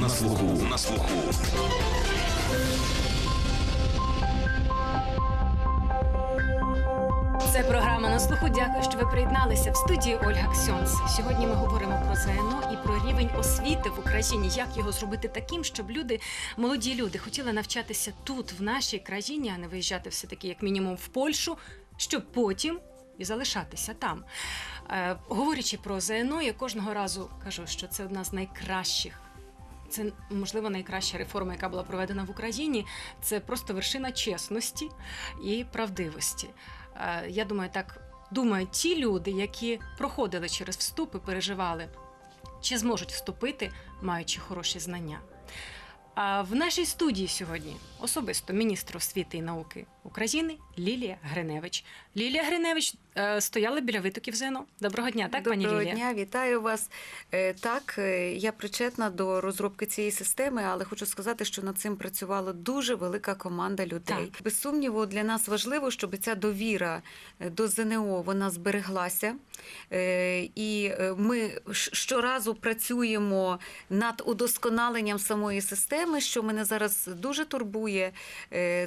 На слуху. На слуху. Це програма на слуху. Дякую, що ви приєдналися в студії Ольга Ксьонс. Сьогодні ми говоримо про ЗНО і про рівень освіти в Україні. Як його зробити таким, щоб люди, молоді люди, хотіли навчатися тут, в нашій країні, а не виїжджати все таки, як мінімум, в Польщу, щоб потім і залишатися там. Е, говорячи про ЗНО, я кожного разу кажу, що це одна з найкращих. Це можливо найкраща реформа, яка була проведена в Україні. Це просто вершина чесності і правдивості. Е, Я думаю, так думають ті люди, які проходили через вступ і переживали, чи зможуть вступити, маючи хороші знання. А в нашій студії сьогодні особисто міністр освіти і науки України Лілія Гриневич. Лілія Гриневич е, стояла біля витоків ЗНО. Доброго дня, так, пані Доброго дня, вітаю вас. Е, Так, е, я причетна до розробки цієї системи, але хочу сказати, що над цим працювала дуже велика команда людей. Без сумніву, для нас важливо, щоб ця довіра до ЗНО вона збереглася. І ми щоразу працюємо над удосконаленням самої системи, що мене зараз дуже турбує.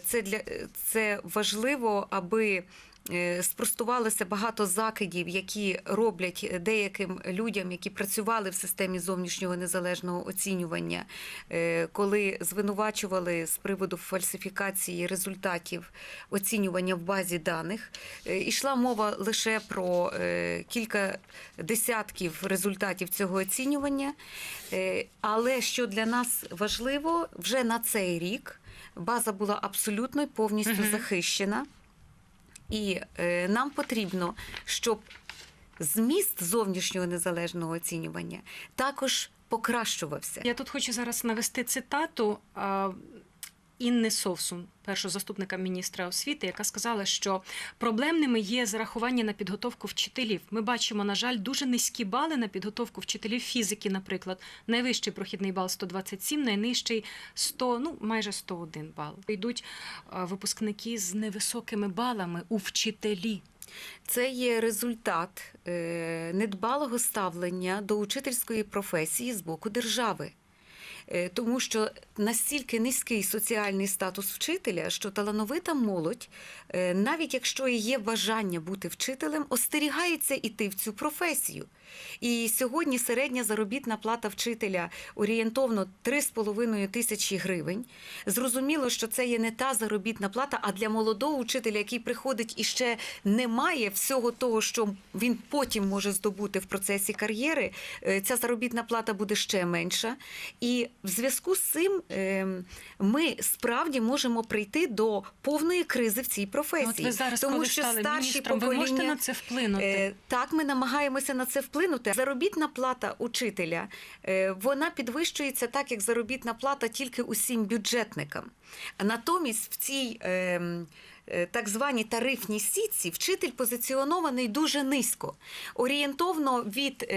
Це для це важливо, аби е, спростувалося багато закидів, які роблять деяким людям, які працювали в системі зовнішнього незалежного оцінювання, е, коли звинувачували з приводу фальсифікації результатів оцінювання в базі даних. Е, Ішла мова лише про е, кілька десятків результатів цього оцінювання. Е, Але що для нас важливо, вже на цей рік база була абсолютно і повністю Мгм. захищена. І е, нам потрібно, щоб зміст зовнішнього незалежного оцінювання також покращувався. Я тут хочу зараз навести цитату Інни Совсун, першого заступника міністра освіти, яка сказала, що проблемними є зарахування на підготовку вчителів. Ми бачимо, на жаль, дуже низькі бали на підготовку вчителів фізики, наприклад. Найвищий прохідний бал 127, найнижчий 100, ну майже 101 бал. Йдуть випускники з невисокими балами у вчителі. Це є результат е, недбалого ставлення до учительської професії з боку держави. Е, Тому що настільки низький соціальний статус вчителя, що талановита молодь, е, навіть якщо і є бажання бути вчителем, остерігається іти в цю професію. І сьогодні середня заробітна плата вчителя орієнтовно 3,5 тисячі гривень. Зрозуміло, що це є не та заробітна плата, а для молодого учителя, який приходить і ще не має всього того, що він потім може здобути в процесі кар'єри, е, ця заробітна плата буде ще менша. І в зв'язку з цим е, ми справді можемо прийти до повної кризи в цій професії. От ви зараз, Тому коли що стали старші міністром, ви можете на це вплинути? Е, Так, ми намагаємося на це вплинути. Заробітна плата учителя е, вона підвищується так, як заробітна плата тільки усім бюджетникам. Натомість в цій ем, так званій тарифній сітці вчитель позиціонований дуже низько, орієнтовно від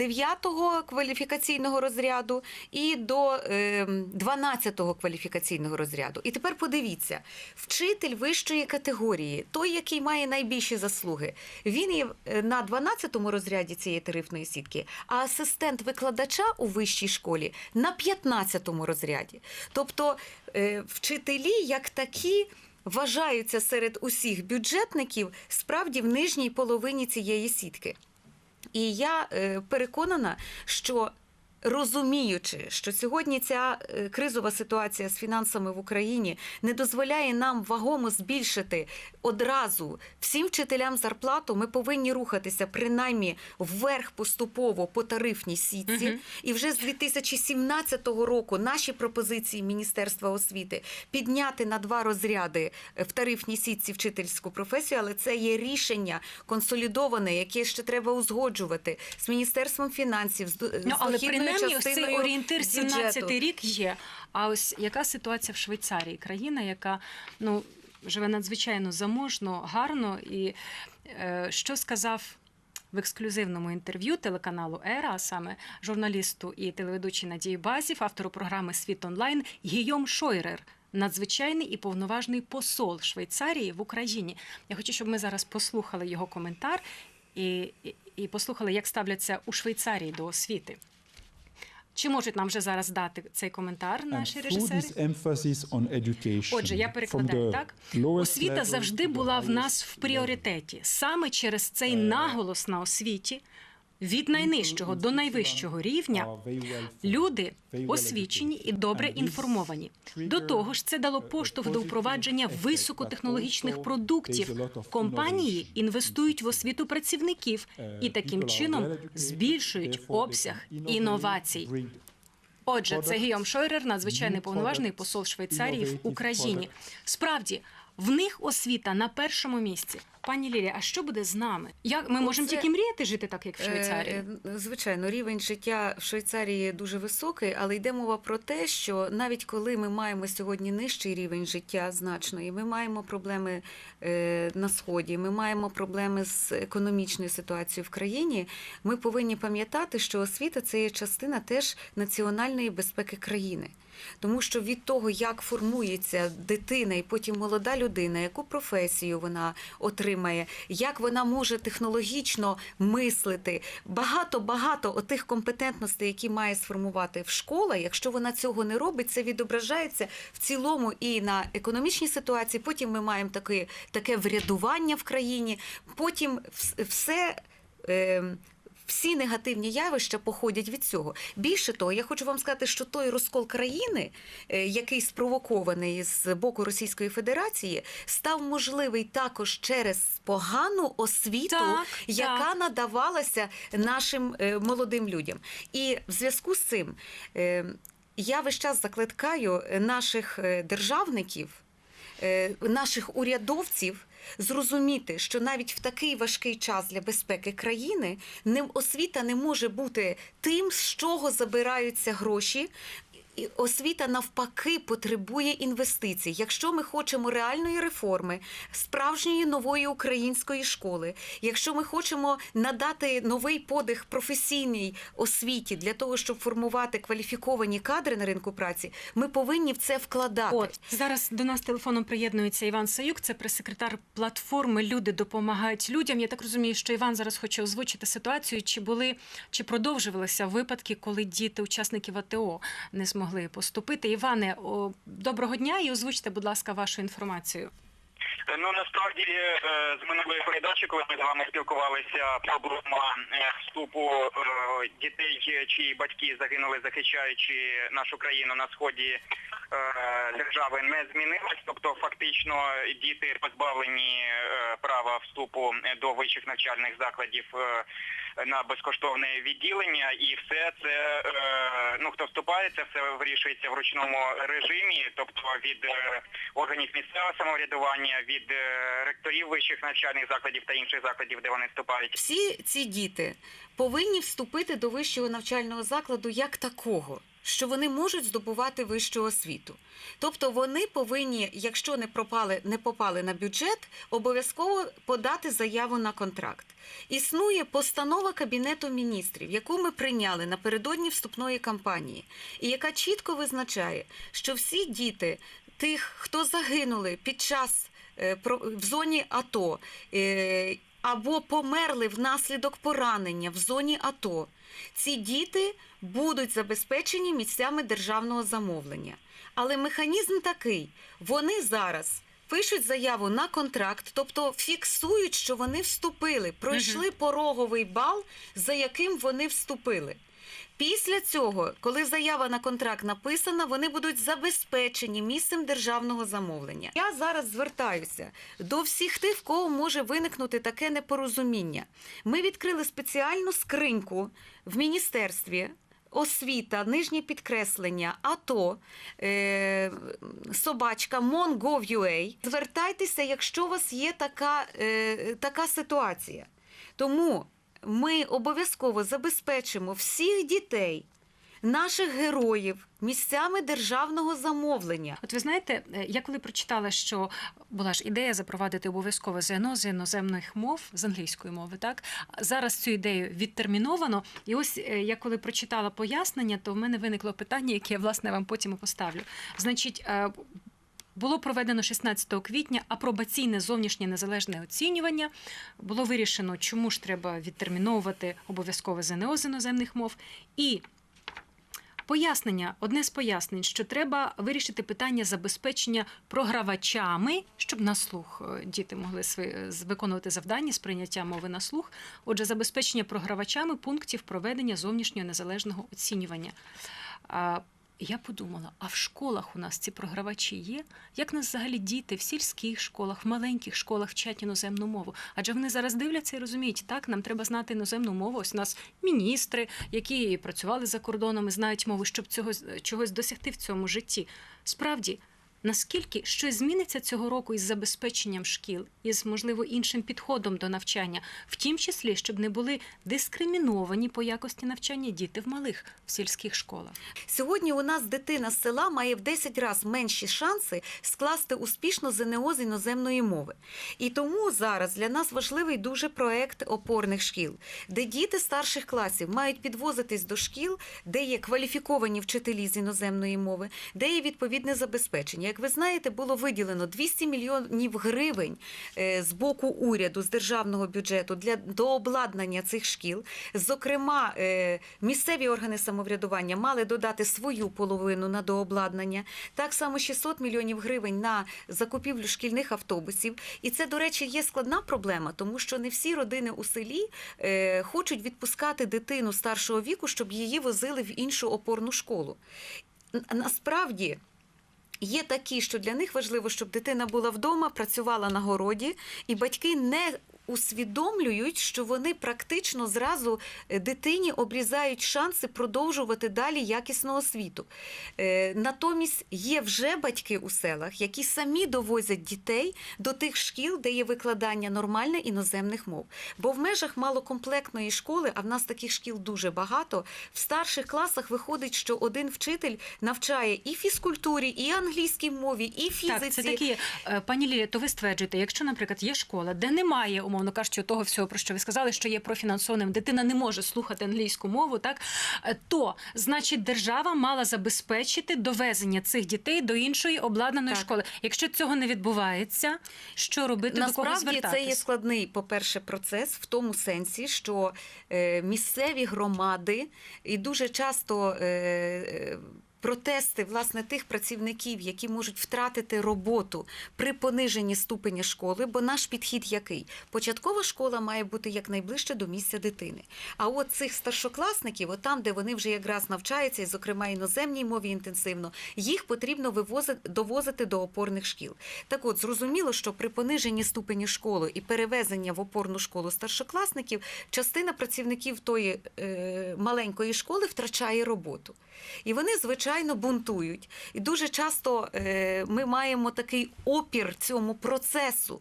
9-го кваліфікаційного розряду і до 12-го кваліфікаційного розряду. І тепер подивіться, вчитель вищої категорії, той, який має найбільші заслуги, він є е, на 12-му розряді цієї тарифної сітки, а асистент викладача у вищій школі на 15-му розряді. Тобто е, вчителі як такі. Вважаються серед усіх бюджетників справді в нижній половині цієї сітки. І я е, переконана, що розуміючи, що сьогодні ця е, кризова ситуація з фінансами в Україні не дозволяє нам вагомо збільшити одразу всім вчителям зарплату, ми повинні рухатися принаймні вверх поступово по тарифній сітці. Мгм. І вже з 2017 року наші пропозиції Міністерства освіти підняти на два розряди е, в тарифній сітці вчительську професію, але це є рішення консолідоване, яке ще треба узгоджувати з Міністерством фінансів. з Ну, з але дохідною принаймні ось цей орієнтир бюджету. 17 рік є. А ось яка ситуація в Швейцарії? Країна, яка ну живе надзвичайно заможно, гарно, і е, що сказав. В ексклюзивному інтерв'ю телеканалу Ера, а саме журналісту і телеведучій Надії Базів, автору програми Світ онлайн Гійом Шойрер, надзвичайний і повноважний посол Швейцарії в Україні. Я хочу, щоб ми зараз послухали його коментар і, і, і послухали, як ставляться у Швейцарії до освіти. Чи можуть нам вже зараз дати цей коментар наші режисери? Отже, я перекладаю так. Освіта завжди була в нас в пріоритеті. Саме через цей наголос на освіті від найнижчого до найвищого рівня люди освічені і добре інформовані. До того ж, це дало поштовх до впровадження високотехнологічних продуктів. Компанії інвестують в освіту працівників і таким чином збільшують обсяг інновацій. Отже, це Гійом Шойрер, надзвичайний повноважний посол Швейцарії в Україні. Справді, в них освіта на першому місці. Пані Лілія, а що буде з нами? Як ми можемо Оце- тільки мріяти жити так, як в Швейцарії? Е, е, Звичайно, рівень життя в Швейцарії дуже високий, але йде мова про те, що навіть коли ми маємо сьогодні нижчий рівень життя значної, ми маємо проблеми е, на сході, ми маємо проблеми з економічною ситуацією в країні. Ми повинні пам'ятати, що освіта це є частина теж національної безпеки країни. Тому що від того, як формується дитина і потім молода людина, яку професію вона отримає, як вона може технологічно мислити, багато багато отих компетентностей, які має сформувати в школа. Якщо вона цього не робить, це відображається в цілому і на економічній ситуації. Потім ми маємо таке, таке врядування в країні. Потім все. Е, всі негативні явища походять від цього. Більше того, я хочу вам сказати, що той розкол країни, е, який спровокований з боку Російської Федерації, став можливий також через погану освіту, Так, яка так. надавалася нашим е, молодим людям. І в зв'язку з цим е, я весь час закликаю наших державників, наших урядовців. Зрозуміти, що навіть в такий важкий час для безпеки країни освіта не може бути тим, з чого забираються гроші. Освіта навпаки потребує інвестицій. Якщо ми хочемо реальної реформи, справжньої нової української школи, якщо ми хочемо надати новий подих професійній освіті для того, щоб формувати кваліфіковані кадри на ринку праці, ми повинні в це вкладати. От зараз до нас телефоном приєднується Іван Саюк, це прес-секретар платформи Люди допомагають людям. Я так розумію, що Іван зараз хоче озвучити ситуацію, чи були чи продовжувалися випадки, коли діти учасників АТО не змогли поступити. Іване, доброго дня і озвучте, будь ласка, вашу інформацію. Ну насправді е, з минулої передачі, коли ми з вами спілкувалися, проблема е, вступу е, дітей, чиї батьки загинули, захищаючи нашу країну на сході е, держави, не змінилась. Тобто, фактично, діти позбавлені е, права вступу до вищих навчальних закладів. На безкоштовне відділення, і все це е, ну хто вступає, це все вирішується в ручному режимі, тобто від е, органів місцевого самоврядування, від е, ректорів вищих навчальних закладів та інших закладів, де вони вступають. Всі ці діти повинні вступити до вищого навчального закладу як такого, що вони можуть здобувати вищу освіту. Тобто вони повинні, якщо не пропали, не попали на бюджет, обов'язково подати заяву на контракт. Існує постанова Кабінету міністрів, яку ми прийняли напередодні вступної кампанії, і яка чітко визначає, що всі діти тих, хто загинули під час е, в зоні АТО. Або померли внаслідок поранення в зоні АТО. Ці діти будуть забезпечені місцями державного замовлення. Але механізм такий: вони зараз пишуть заяву на контракт, тобто фіксують, що вони вступили, пройшли пороговий бал, за яким вони вступили. Після цього, коли заява на контракт написана, вони будуть забезпечені місцем державного замовлення. Я зараз звертаюся до всіх тих, в кого може виникнути таке непорозуміння. Ми відкрили спеціальну скриньку в міністерстві. Освіта, нижнє підкреслення, АТО, е, собачка, Mon.gov.ua. Звертайтеся, якщо у вас є така, е, така ситуація. Тому ми обов'язково забезпечимо всіх дітей, наших героїв місцями державного замовлення. От ви знаєте, е, я коли прочитала, що була ж ідея запровадити обов'язкове ЗНО з іноземних мов з англійської мови, так зараз цю ідею відтерміновано. І ось е, я коли прочитала пояснення, то в мене виникло питання, яке я власне вам потім поставлю. Значить. Е, Було проведено 16 квітня апробаційне зовнішнє незалежне оцінювання. Було вирішено, чому ж треба відтерміновувати обов'язкове ЗНО з іноземних мов. І Пояснення, одне з пояснень, що треба вирішити питання забезпечення програвачами, щоб на слух е, діти могли виконувати завдання з прийняття мови на слух. Отже, забезпечення програвачами пунктів проведення зовнішнього незалежного оцінювання. Я подумала, а в школах у нас ці програвачі є? Як нас взагалі діти в сільських школах, в маленьких школах вчать іноземну мову? Адже вони зараз дивляться і розуміють, так, нам треба знати іноземну мову. Ось у нас міністри, які працювали за кордоном і знають мову, щоб цього чогось досягти в цьому житті. Справді. Наскільки щось зміниться цього року із забезпеченням шкіл, із можливо іншим підходом до навчання, в тім числі, щоб не були дискриміновані по якості навчання діти в малих в сільських школах? Сьогодні у нас дитина з села має в 10 разів менші шанси скласти успішно ЗНО з іноземної мови. І тому зараз для нас важливий дуже проект опорних шкіл, де діти старших класів мають підвозитись до шкіл, де є кваліфіковані вчителі з іноземної мови, де є відповідне забезпечення. Як ви знаєте, було виділено 200 мільйонів гривень е, з боку уряду, з державного бюджету для дообладнання цих шкіл. Зокрема, е, місцеві органи самоврядування мали додати свою половину на дообладнання. Так само 600 мільйонів гривень на закупівлю шкільних автобусів. І це, до речі, є складна проблема, тому що не всі родини у селі е, хочуть відпускати дитину старшого віку, щоб її возили в іншу опорну школу. Насправді. Є такі, що для них важливо, щоб дитина була вдома, працювала на городі, і батьки не усвідомлюють, що вони практично зразу е, дитині обрізають шанси продовжувати далі якісну освіту. Е, Натомість є вже батьки у селах, які самі довозять дітей до тих шкіл, де є викладання нормальне іноземних мов. Бо в межах малокомплектної школи, а в нас таких шкіл дуже багато, в старших класах виходить, що один вчитель навчає і фізкультурі, і англійській мові, і фізиці. Так, це такі, е, пані Лілія, то ви стверджуєте, якщо, наприклад, є школа, де немає, умовно кажучи, того всього, про що ви сказали, що є профінансованим, дитина не може слухати англійську мову, так е, то значить держава мала забезпечити довезення цих дітей до іншої обладнаної Так. школи. Якщо цього не відбувається, що робити до кого Насправді це є складний, по-перше, процес в тому сенсі, що е, місцеві громади і дуже часто. Е, е, Протести власне тих працівників, які можуть втратити роботу при пониженні ступеня школи, бо наш підхід який? Початкова школа має бути якнайближче до місця дитини. А от цих старшокласників, от там, де вони вже якраз навчаються, і, зокрема іноземній мові інтенсивно, їх потрібно вивозити довозити до опорних шкіл. Так от зрозуміло, що при пониженні ступені школи і перевезення в опорну школу старшокласників частина працівників тої е, маленької школи втрачає роботу. І вони, звичайно, бунтують. І дуже часто е, ми маємо такий опір цьому процесу.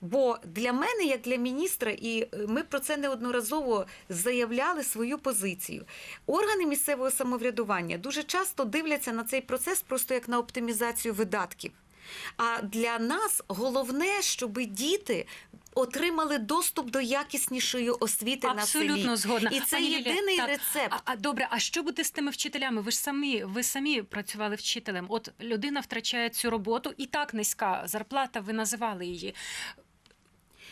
Бо для мене, як для міністра, і е, ми про це неодноразово заявляли свою позицію. Органи місцевого самоврядування дуже часто дивляться на цей процес просто як на оптимізацію видатків. А для нас головне, щоб діти отримали доступ до якіснішої освіти на селі. Згодна. І це Пані Лілія, єдиний так, рецепт. А, а добре, а що буде з тими вчителями? Ви ж самі, ви самі працювали вчителем. От людина втрачає цю роботу, і так низька зарплата, ви називали її.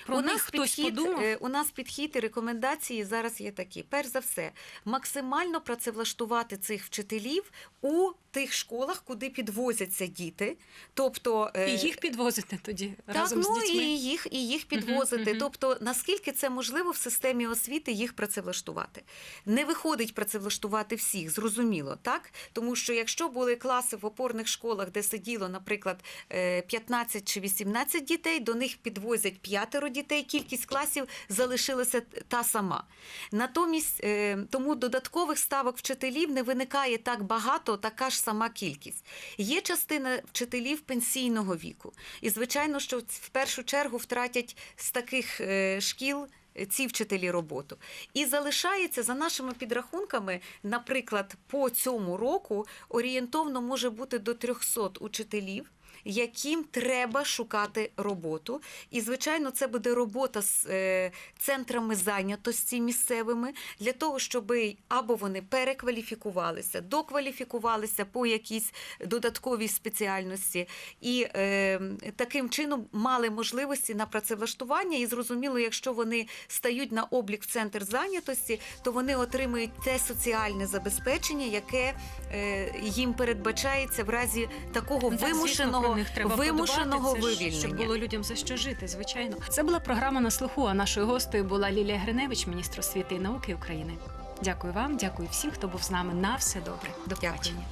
Про у них нас хтось підхід, подумав. е, у нас підхід і рекомендації зараз є такі. Перш за все, максимально працевлаштувати цих вчителів у тих школах, куди підвозяться діти. Тобто е, І їх підвозити тоді так, разом ну з дітьми. і їх і їх підвозити. мгм. Тобто, наскільки це можливо в системі освіти їх працевлаштувати? Не виходить працевлаштувати всіх, зрозуміло, так? Тому що якщо були класи в опорних школах, де сиділо, наприклад, е, 15 чи 18 дітей, до них підвозять п'ятеро дітей, кількість класів залишилася та сама. Натомість е, тому додаткових ставок вчителів не виникає так багато, така ж сама кількість. Є частина вчителів пенсійного віку. І, звичайно, що в першу чергу втратять з таких е, шкіл. е, Ці вчителі роботу. І залишається за нашими підрахунками, наприклад, по цьому року орієнтовно може бути до 300 учителів, яким треба шукати роботу. І, звичайно, це буде робота з е, центрами зайнятості місцевими для того, щоб або вони перекваліфікувалися, докваліфікувалися по якійсь додатковій спеціальності, і е, таким чином мали можливості на працевлаштування. І зрозуміло, якщо вони стають на облік в центр зайнятості, то вони отримують те соціальне забезпечення, яке е, їм передбачається в разі такого Ну, вимушеного, про них треба вимушеного подбати, це ж, вивільнення. Щоб було людям за що жити, звичайно. Це була програма на слуху. А нашою гостею була Лілія Гриневич, міністр освіти і науки України. Дякую вам, дякую всім, хто був з нами. На все добре. До Дякую. побачення.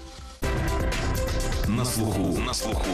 На слуху. На слуху.